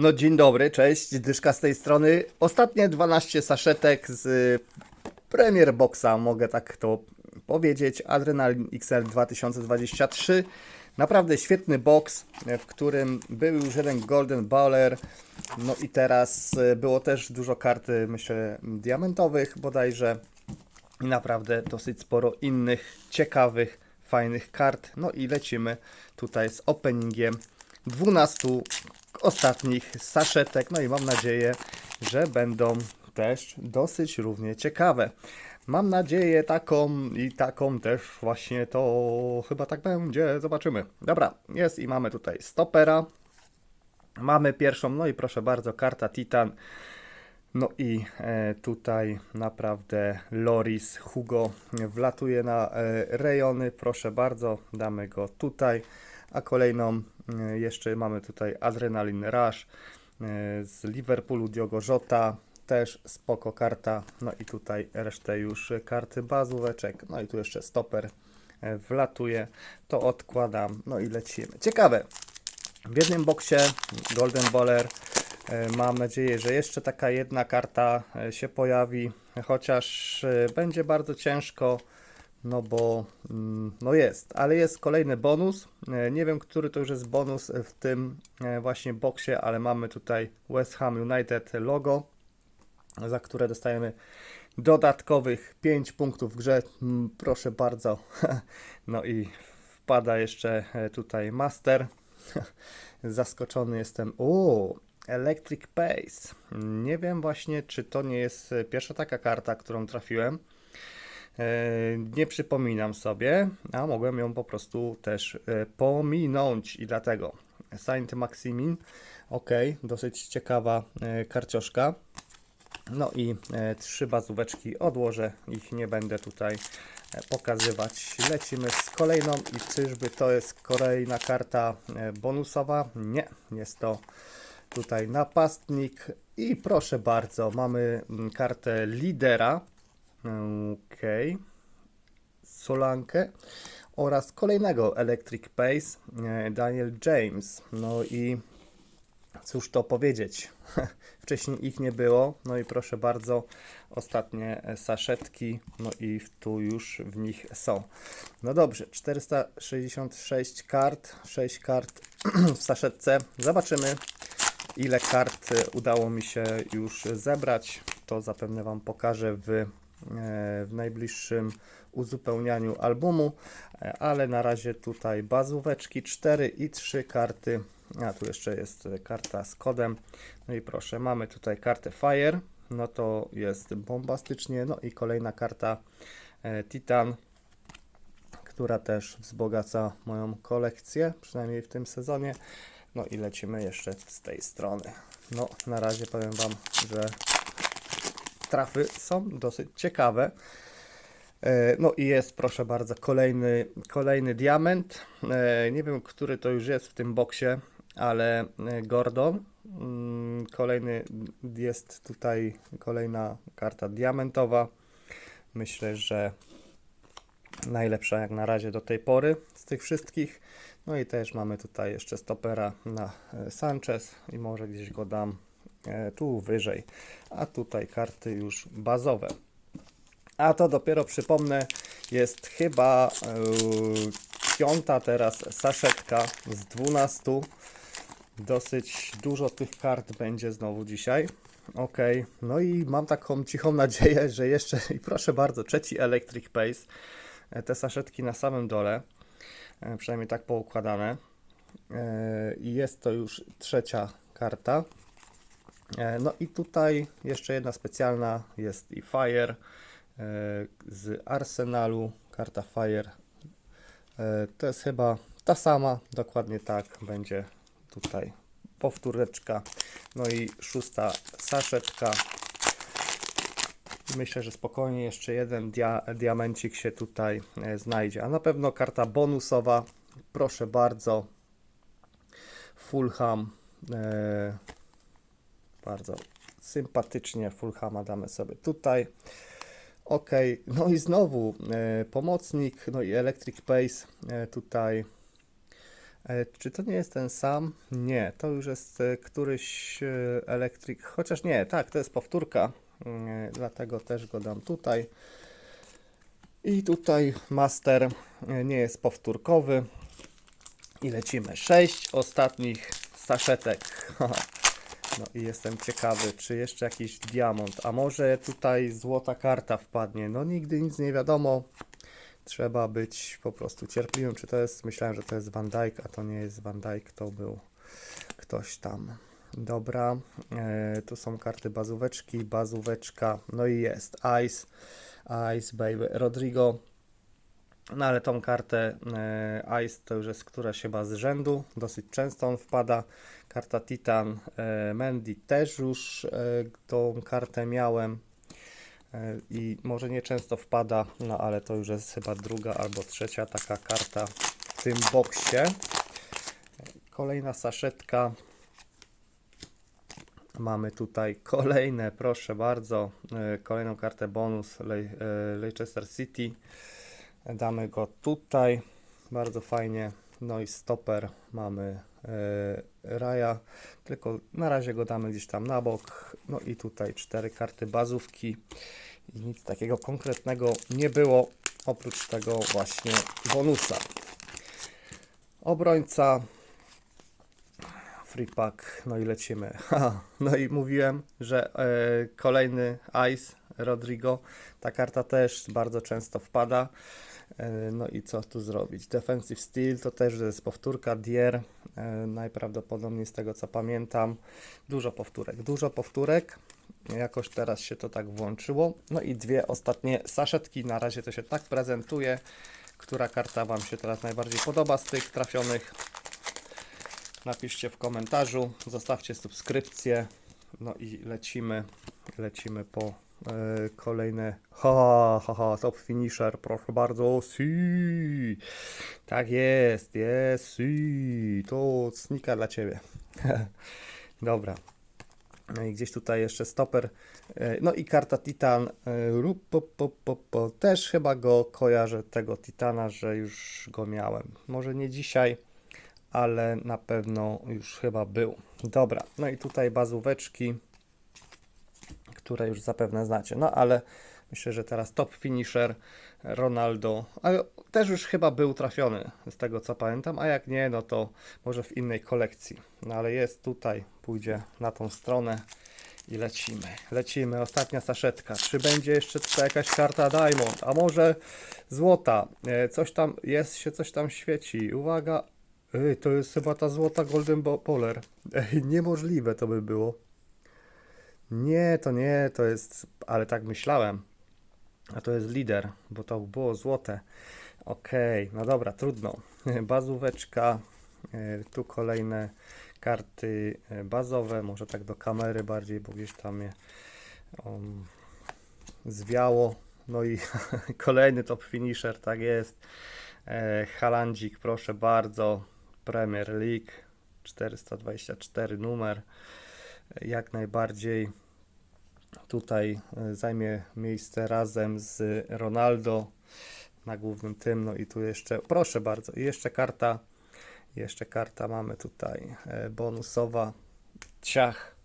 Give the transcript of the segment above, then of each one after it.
No dzień dobry, cześć, Dyszka z tej strony. Ostatnie 12 saszetek z Premier Boxa, mogę tak to powiedzieć. Adrenalin XL 2023. Naprawdę świetny box, w którym był już jeden Golden Baller. No i teraz e, było też dużo karty, myślę, diamentowych bodajże. I naprawdę dosyć sporo innych ciekawych, fajnych kart. No i lecimy tutaj z openingiem 12 ostatnich saszetek. No i mam nadzieję, że będą też dosyć równie ciekawe. Mam nadzieję taką i taką też właśnie to chyba tak będzie. Zobaczymy. Dobra, jest i mamy tutaj stopera. Mamy pierwszą, no i proszę bardzo, karta Titan. No i e, tutaj naprawdę Loris Hugo wlatuje na e, rejony. Proszę bardzo, damy go tutaj. A kolejną e, jeszcze mamy tutaj Adrenalin Rush e, z Liverpoolu Diogo Jota. Też spoko karta. No i tutaj resztę już karty bazóweczek. No i tu jeszcze stoper e, wlatuje. To odkładam. No i lecimy. Ciekawe. W jednym boksie Golden Baller Mam nadzieję, że jeszcze taka jedna karta się pojawi, chociaż będzie bardzo ciężko, no bo mm, no jest, ale jest kolejny bonus. E, Nie wiem, który to już jest bonus w tym e, właśnie boksie, ale mamy tutaj West Ham United logo, za które dostajemy dodatkowych 5 punktów w grze. Mm, Proszę bardzo. No i wpada jeszcze e, tutaj Master. Zaskoczony jestem. O, Electric Pace. Nie wiem właśnie, czy to nie jest pierwsza taka karta, którą trafiłem. E, Nie przypominam sobie, a mogłem ją po prostu też e, pominąć i dlatego Saint Maximin. Ok, dosyć ciekawa e, karcioszka. No i trzy bazóweczki odłożę, ich nie będę tutaj pokazywać. Lecimy z kolejną i czyżby to jest kolejna karta bonusowa? Nie, jest to tutaj napastnik i proszę bardzo, mamy mm, kartę lidera. Ok, Solankę oraz kolejnego Electric Pace, Daniel James. No i cóż to powiedzieć. Wcześniej ich nie było. No i proszę bardzo, ostatnie e, saszetki. No i tu już w nich są. No dobrze, 466 kart, 6 kart w saszetce. Zobaczymy, ile kart e, udało mi się już zebrać. To zapewne Wam pokażę w, w najbliższym uzupełnianiu albumu, E, ale na razie tutaj bazóweczki 4 i 3 karty. A tu jeszcze jest e, karta z kodem. No i proszę, mamy tutaj kartę Fire. No to jest bombastycznie. No i kolejna karta e, Titan, która też wzbogaca moją kolekcję, przynajmniej w tym sezonie. No i lecimy jeszcze z tej strony. No, na razie powiem Wam, że trafy są dosyć ciekawe. E, No i jest, proszę bardzo, kolejny, kolejny diament. E, Nie wiem, który to już jest w tym boksie, ale e, Gordon. Mm, Kolejny jest tutaj kolejna karta diamentowa. Myślę, że najlepsza jak na razie do tej pory z tych wszystkich. No i też mamy tutaj jeszcze stopera na Sanchez i może gdzieś go dam tu wyżej. A tutaj karty już bazowe. A to dopiero przypomnę, jest chyba e, piąta teraz saszetka z 12. Dosyć dużo tych kart będzie znowu dzisiaj. Ok, no i mam taką cichą nadzieję, że jeszcze, i proszę bardzo, trzeci Electric Pace. E, Te saszetki na samym dole, e, przynajmniej tak poukładane. E, I jest to już trzecia karta. E, No i tutaj jeszcze jedna specjalna jest i Fire e, z Arsenalu, karta Fire. E, To jest chyba ta sama, dokładnie tak będzie tutaj powtóreczka. No i szósta saszeczka. Myślę, że spokojnie jeszcze jeden dia diamencik się tutaj znajdzie. A na pewno karta bonusowa. Proszę bardzo. Fulham. Bardzo sympatycznie Fulhama damy sobie tutaj. Ok, no i znowu e, pomocnik, no i Electric Pace e, tutaj E, Czy to nie jest ten sam? Nie, to już jest e, któryś e, elektryk, chociaż nie, tak, to jest powtórka, e, dlatego też go dam tutaj. I tutaj master e, nie jest powtórkowy. I lecimy. 6 ostatnich saszetek. No i jestem ciekawy, czy jeszcze jakiś diamont, a może tutaj złota karta wpadnie. No nigdy nic nie wiadomo. Trzeba być po prostu cierpliwym. Czy to jest, myślałem, że to jest Van Dijk, a to nie jest Van Dijk, to był ktoś tam. Dobra, e, tu są karty bazóweczki, bazóweczka, no i jest Ice, Ice Baby, Rodrigo. No ale tą kartę e, Ice to już jest któraś chyba z rzędu, dosyć często on wpada. Karta Titan e, Mandy też już e, tą kartę miałem e, i może nie często wpada, no ale to już jest chyba druga albo trzecia taka karta w tym boksie. Kolejna saszetka. Mamy tutaj kolejne, proszę bardzo, e, kolejną kartę bonus Le- e, Leicester City. Damy go tutaj, bardzo fajnie. No i stoper mamy e, Raja, tylko na razie go damy gdzieś tam na bok. No i tutaj cztery karty bazówki i nic takiego konkretnego nie było, oprócz tego właśnie bonusa. Obrońca, free pack, no i lecimy. No i mówiłem, że e, kolejny Ice Rodrigo, ta karta też bardzo często wpada. E, No i co tu zrobić? Defensive Steel to też jest powtórka Dier, e, najprawdopodobniej z tego co pamiętam. Dużo powtórek, dużo powtórek. Jakoś teraz się to tak włączyło. No i dwie ostatnie saszetki. Na razie to się tak prezentuje. Która karta Wam się teraz najbardziej podoba z tych trafionych? Napiszcie w komentarzu, zostawcie subskrypcję. No i lecimy, lecimy po kolejne. Ha, ha, ha, top finisher, proszę bardzo. Si. Tak jest, jest, si. To snika dla ciebie. Dobra. No i gdzieś tutaj jeszcze stoper. E, No i karta Titan. e. Też chyba go kojarzę, tego Titana, że już go miałem. Może nie dzisiaj, ale na pewno już chyba był. Dobra, no i tutaj bazóweczki, które już zapewne znacie. No ale myślę, że teraz top finisher Ronaldo, ale też już chyba był trafiony z tego co pamiętam, a jak nie, no to może w innej kolekcji. No ale jest tutaj, pójdzie na tą stronę i lecimy. Lecimy, ostatnia saszetka. Czy będzie jeszcze tutaj jakaś karta Diamond, a może złota? E, Coś tam jest, się coś tam świeci. Uwaga, Ej, to jest chyba ta złota Golden Bo- Polar. Ej, niemożliwe to by było. Nie, to nie, to jest, ale tak myślałem. A to jest lider, bo to było złote. Okej, no dobra, trudno. Bazóweczka, e, tu kolejne karty e, bazowe, może tak do kamery bardziej, bo gdzieś tam je um, zwiało. No i kolejny top finisher, tak jest. E, Halandzik, proszę bardzo. Premier League 424 numer. E, Jak najbardziej tutaj e, zajmie miejsce razem z Ronaldo na głównym tym. No i tu jeszcze, proszę bardzo, i jeszcze karta. Jeszcze karta mamy tutaj e, bonusowa. Ciach.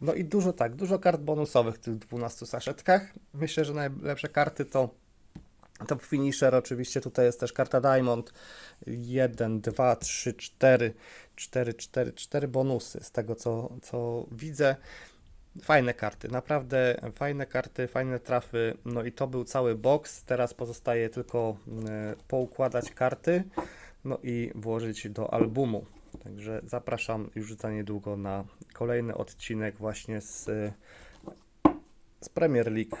No i dużo tak, dużo kart bonusowych w tych 12 saszetkach. Myślę, że najlepsze karty to Top finisher oczywiście tutaj jest też karta Diamond. 1, 2, 3, 4, 4, 4, 4 bonusy z tego co, co widzę. Fajne karty, naprawdę fajne karty, fajne trafy. No i to był cały box. Teraz pozostaje tylko e, poukładać karty, no i włożyć do albumu. Także zapraszam już za niedługo na kolejny odcinek właśnie z, z Premier League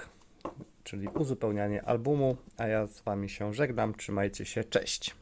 czyli uzupełnianie albumu, a ja z Wami się żegnam. Trzymajcie się, cześć.